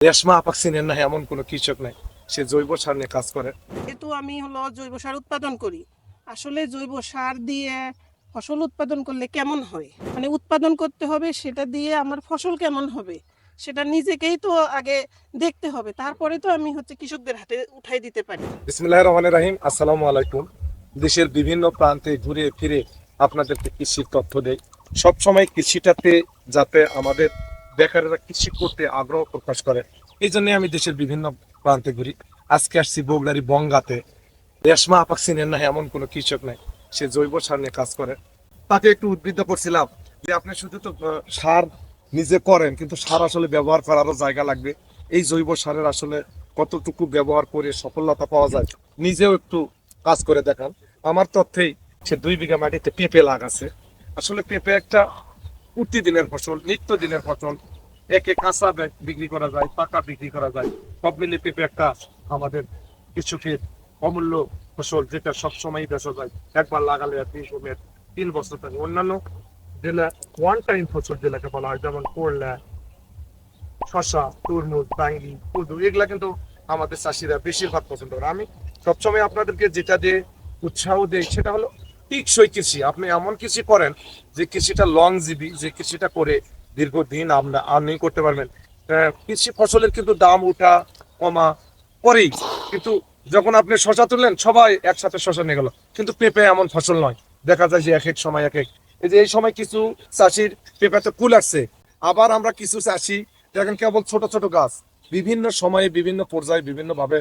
রেশমা আপাক চিনেন না এমন কোনো কৃষক নাই। সে জৈব সার নিয়ে কাজ করে। যেহেতু আমি হলো জৈব সার উৎপাদন করি। আসলে জৈব সার দিয়ে ফসল উৎপাদন করলে কেমন হয়? মানে উৎপাদন করতে হবে সেটা দিয়ে আমার ফসল কেমন হবে? সেটা নিজেকেই তো আগে দেখতে হবে। তারপরে তো আমি হচ্ছে কৃষকদের হাতে উঠাই দিতে পারি। বিসমিল্লাহ রহমান রাহিম আসসালামু আলাইকুম। দেশের বিভিন্ন প্রান্তে ঘুরে ফিরে আপনাদেরকে কৃষির তথ্য দেয় সবসময় কৃষিটাতে যাতে আমাদের বেকারেরা কৃষি করতে আগ্রহ প্রকাশ করে। এই জন্য আমি দেশের বিভিন্ন প্রান্তে ঘুরি। আজকে আসছি বগুড়ারি বঙ্গাতে রেশমা আপাক চিনেন না এমন কোনো কৃষক নাই। সে জৈব সার নিয়ে কাজ করে। তাকে একটু উদ্বুদ্ধ করছিলাম যে, আপনি শুধু তো সার নিজে করেন, কিন্তু সার আসলে ব্যবহার করারও জায়গা লাগবে। এই জৈব সারের আসলে কতটুকু ব্যবহার করে সফলতা পাওয়া যায়, নিজেও একটু কাজ করে দেখান। আমার তথ্যেই সে দুই বিঘা মাটিতে পেঁপে লাগাছে। আসলে পেঁপে একটা প্রতিদিনের ফসল নিত্য দিনের ফসল। একে কাঁচা বিক্রি করা যায়, পাকা বিক্রি করা যায়। সব মিলে পেঁপে একটা আমাদের কিছু কৃষকের অমূল্য ফসল যেটা সবসময় বেচা যায়। একবার লাগালে আর তিন সময়ের তিন বছর থাকে। অন্যান্য জেলা ওয়ান টাইম ফসল যেটাকে বলা হয়, যেমন করলা শশা তরমুজ বাঙ্গি কুদু এগুলা কিন্তু আমাদের চাষিরা বেশিরভাগ পছন্দ করে। আমি সবসময় আপনাদেরকে যেটা দিয়ে উৎসাহ দেই, সেটা হলো টিকসই কৃষি। আপনি এমন কৃষি করেন যে কৃষিটা লং জিবি যে কৃষিটা করে দীর্ঘদিন আমরা আর্নিং করতে পারবেন। কৃষি ফসলের কিন্তু দাম উঠা কমা করেই। কিন্তু যখন আপনি শশা তুললেন, সবাই একসাথে শশা নিয়ে গেল। কিন্তু পেঁপে এমন ফসল নয়। দেখা যায় যে এক এক সময় এক এক এই যে এই সময় কিছু চাষির পেঁপেতে কুল আসছে। আবার আমরা কিছু চাষি, দেখেন কেবল ছোট ছোট গাছ। বিভিন্ন সময়ে বিভিন্ন পর্যায়ে বিভিন্নভাবে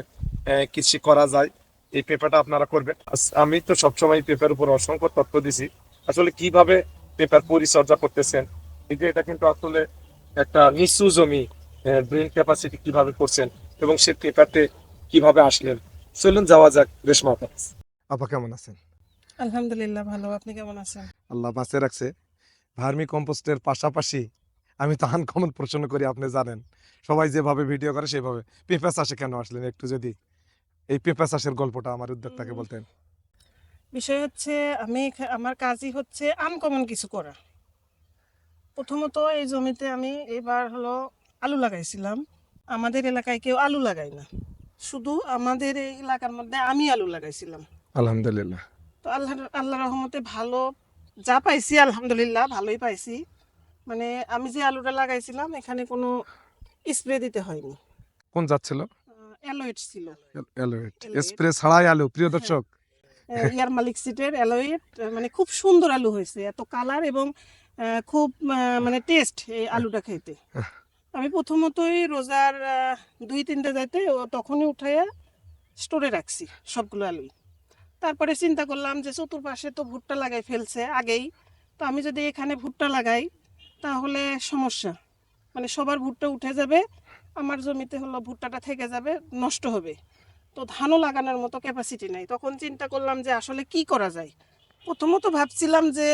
কৃষি করা যায়। এই পেঁপেটা আপনারা করবেন। আমি তো সবসময় পেঁপের উপর অসংখ্য তথ্য দিছি। আসলে কীভাবে পেঁপের পরিচর্যা করতেছেন? এই যে এটা কিন্তু আসলে একটা নিচু জমি ব্রেন ক্যাপাসিটি কীভাবে করছেন এবং সে পেঁপেতে কীভাবে আসলেন? চলুন যাওয়া যাক রেশমা আপা আপা কেমন আছেন? আলহামদুলিল্লাহ ভালো। আপনি কেমন আছেন? আল্লাহ বাঁচে রাখছে। ভার্মি কম্পোস্টের পাশাপাশি আমি তো আনকমন প্রশ্ন করি আপনি জানেন। সবাই যেভাবে ভিডিও করে সেভাবে পেপার চাষে কেন আসলেন একটু যদি এই পেঁপে চাষের গল্পটা আমার উদ্যোক্তাকে বলতেন। বিষয় হচ্ছে আমি আমার কাজই হচ্ছে আনকমন কিছু করা। প্রথমত এই জমিতে আমি এবার হলো আলু লাগাইছিলাম। আমাদের এলাকায় কেউ আলু লাগায় না। শুধু আমাদের এই এলাকার মধ্যে আমি আলু লাগাইছিলাম। আলহামদুলিল্লাহ। তো আল্লাহ আল্লাহ রহমতে ভালো যা পাইছি আলহামদুলিল্লাহ ভালোই পাইছি। মানে আমি যে আলুটা লাগাইছিলাম এখানে কোনো স্প্রে দিতে হয়নি। কোন যাচ্ছিল অ্যালোয়েট ছিল। অ্যালোয়েট। স্প্রে ছাড়াই আলু প্রিয় দর্শক। আহ, ইয়ার মালিক সিটের অ্যালোয়েট মানে খুব সুন্দর আলু হয়েছে এত কালার এবং খুব মানে টেস্ট এই আলুটা খেতে। আমি প্রথমতই রোজার দুই তিনটে যাইতে ও তখনই উঠাইয়া স্টোরে রাখছি সবগুলো আলুই। তারপরে চিন্তা করলাম যে চতুর্পাশে তো ভুট্টা লাগাই ফেলছে আগেই তো আমি যদি এখানে ভুট্টা লাগাই তাহলে সমস্যা। মানে সবার ভুট্টা উঠে যাবে আমার জমিতে হলো ভুট্টাটা থেকে যাবে নষ্ট হবে। তো ধানও লাগানোর মতো ক্যাপাসিটি নাই। তখন চিন্তা করলাম যে আসলে কি করা যায়? প্রথমত ভাবছিলাম যে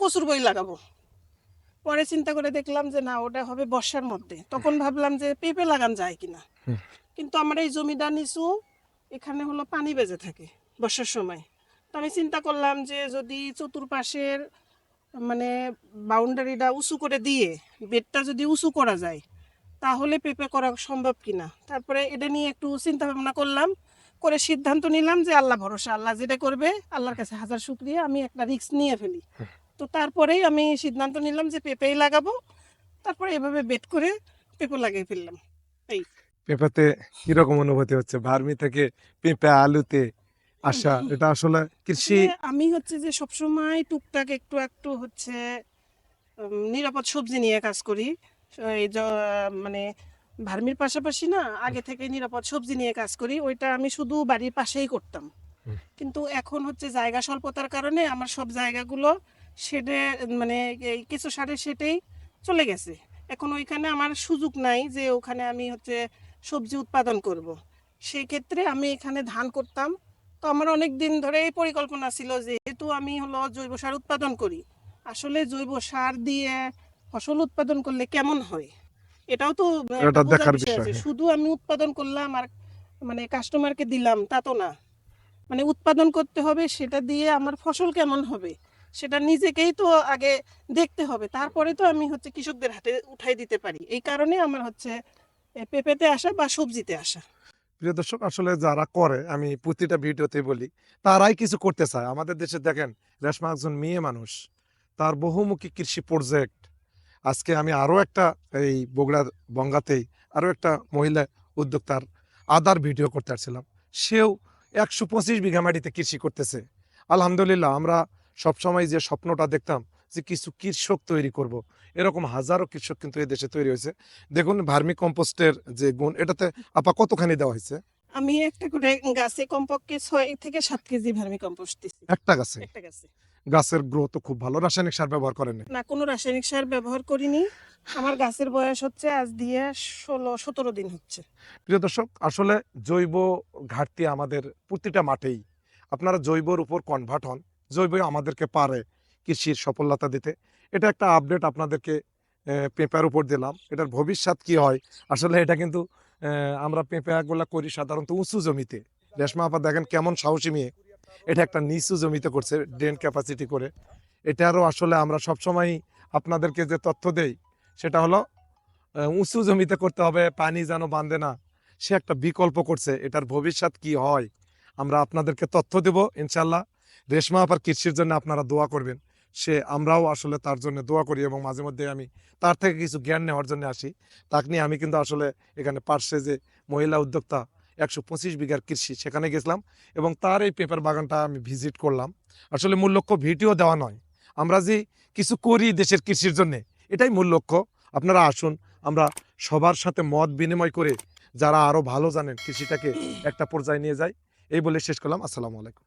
কচুর বই লাগাবো। পরে চিন্তা করে দেখলাম যে না ওটা হবে বর্ষার মধ্যে। তখন ভাবলাম যে পেঁপে লাগান যায় কিনা। কিন্তু আমার এই জমিটা নিচু এখানে হলো পানি বেজে থাকে বর্ষার সময়। তো আমি চিন্তা করলাম যে যদি চতুর্পাশের মানে বাউন্ডারিটা উঁচু করে দিয়ে বেডটা যদি উঁচু করা যায় তাহলে পেঁপে করা সম্ভব কিনা? তারপরে এটা নিয়ে একটু চিন্তা ভাবনা করলাম করে সিদ্ধান্ত নিলাম যে আল্লাহ ভরসা আল্লাহ যেটা করবে আল্লাহর কাছে হাজার শুক্রিয়া আমি একটা রিস্ক নিয়ে ফেলি। তো তারপরেই আমি সিদ্ধান্ত নিলাম যে পেঁপেই লাগাবো তারপরে এভাবে বেড করে পেঁপে লাগিয়ে ফেললাম। পেঁপেতে কীরকম অনুভূতি হচ্ছে? ভার্মি থেকে পেঁপে আলুতে আসা এটা আসলে কৃষি আমি হচ্ছে যে সবসময় টুকটাক একটু একটু হচ্ছে নিরাপদ সবজি নিয়ে কাজ করি। মানে ভার্মির পাশাপাশি না আগে থেকে নিরাপদ সবজি নিয়ে কাজ করি। ওইটা আমি শুধু বাড়ির পাশেই করতাম। কিন্তু এখন হচ্ছে জায়গা স্বল্পতার কারণে আমার সব জায়গাগুলো সেটে মানে এই কিছু সারে সেটেই চলে গেছে। এখন ওইখানে আমার সুযোগ নাই যে ওখানে আমি হচ্ছে সবজি উৎপাদন করব। সেই ক্ষেত্রে আমি এখানে ধান করতাম। তো আমার অনেক দিন ধরে এই পরিকল্পনা ছিল যে যেহেতু আমি হলো জৈব সার উৎপাদন করি। আসলে জৈব সার দিয়ে ফসল উৎপাদন করলে কেমন হয়? এটাও তো দেখার বিষয় শুধু আমি উৎপাদন করলাম আর মানে কাস্টমারকে দিলাম তা তো না। মানে উৎপাদন করতে হবে সেটা দিয়ে আমার ফসল কেমন হবে সেটা নিজেকেই তো আগে দেখতে হবে। তারপরে তো আমি হচ্ছে কৃষকদের হাতে উঠাই দিতে পারি। এই কারণে আমার হচ্ছে পেঁপেতে আসা বা সবজিতে আসা। প্রিয় দর্শক, আসলে যারা করে, আমি প্রতিটা ভিডিওতে বলি, তারাই কিছু করতে চায়। আমাদের দেশে দেখেন, রেশমা একজন মেয়ে মানুষ, তার বহুমুখী কৃষি প্রজেক্ট আজকে আমি আরও একটা এই বগুড়ার বঙ্গাতেই আরও একটা মহিলা উদ্যোক্তার আদার ভিডিও করতে আসছিলাম। সেও একশো পঁচিশ বিঘা মাটিতে কৃষি করতেছে। আলহামদুলিল্লাহ, আমরা সবসময় যে স্বপ্নটা দেখতাম যে কিছু কৃষক তৈরি করব। এরকম হাজারো কৃষক কিন্তু এই দেশে তৈরি হয়েছে। দেখুন ভার্মি কম্পোস্টের যে গুণ এটাতে আপা কতখানি দেওয়া হয়েছে? আমি একটা করে গাছে কমপক্ষে ছয় থেকে সাত কেজি ভার্মি কম্পোস্ট দিচ্ছি একটা গাছে? একটা গাছে। গাছের গ্রোথ খুব ভালো। রাসায়নিক সার ব্যবহার করেন না কোনো রাসায়নিক সার ব্যবহার করিনি। আমার গাছের বয়স হচ্ছে আজ দিয়ে ষোলো সতেরো দিন হচ্ছে। প্রিয় দর্শক আসলে জৈব ঘাটতি আমাদের প্রতিটা মাঠেই। আপনারা জৈবর উপর কনভার্ট হন জৈব আমাদেরকে পারে। কৃষির সফলতা দিতে। এটা একটা আপডেট আপনাদেরকে পেঁপার উপর দিলাম। এটার ভবিষ্যৎ কি হয়? আসলে এটা কিন্তু আমরা পেঁপেগুলা করি সাধারণত উঁচু জমিতে। রেশমা আপা দেখেন কেমন সাহসী মেয়ে। এটা একটা নিচু জমিতে করছে ড্রেন ক্যাপাসিটি করে। এটারও আসলে আমরা সবসময় আপনাদেরকে যে তথ্য দেই, সেটা হলো উঁচু জমিতে করতে হবে, পানি যেন বাঁধে না। সে একটা বিকল্প করছে, এটার ভবিষ্যৎ কি হয়? আমরা আপনাদেরকে তথ্য দেব, ইনশাল্লাহ। রেশমা আপার কৃষির জন্য আপনারা দোয়া করবেন। সে আমরাও আসলে তার জন্য দোয়া করি এবং মাঝে মধ্যে আমি তার থেকে কিছু জ্ঞান নেওয়ার জন্য আসি। তাকে নিয়ে আমি কিন্তু আসলে এখানে পার্শ্বে যে মহিলা উদ্যোক্তা একশো পঁচিশ বিঘার কৃষি সেখানে গেছিলাম এবং তার এই পেপার বাগানটা আমি ভিজিট করলাম। আসলে মূল লক্ষ্য ভিডিও দেওয়া নয়। আমরা যে কিছু করি দেশের কৃষির জন্য, এটাই মূল লক্ষ্য। আপনারা আসুন, আমরা সবার সাথে মত বিনিময় করে যারা আরও ভালো জানেন কৃষিটাকে একটা পর্যায়ে নিয়ে যায় এই বলে শেষ করলাম। আসসালামু আলাইকুম।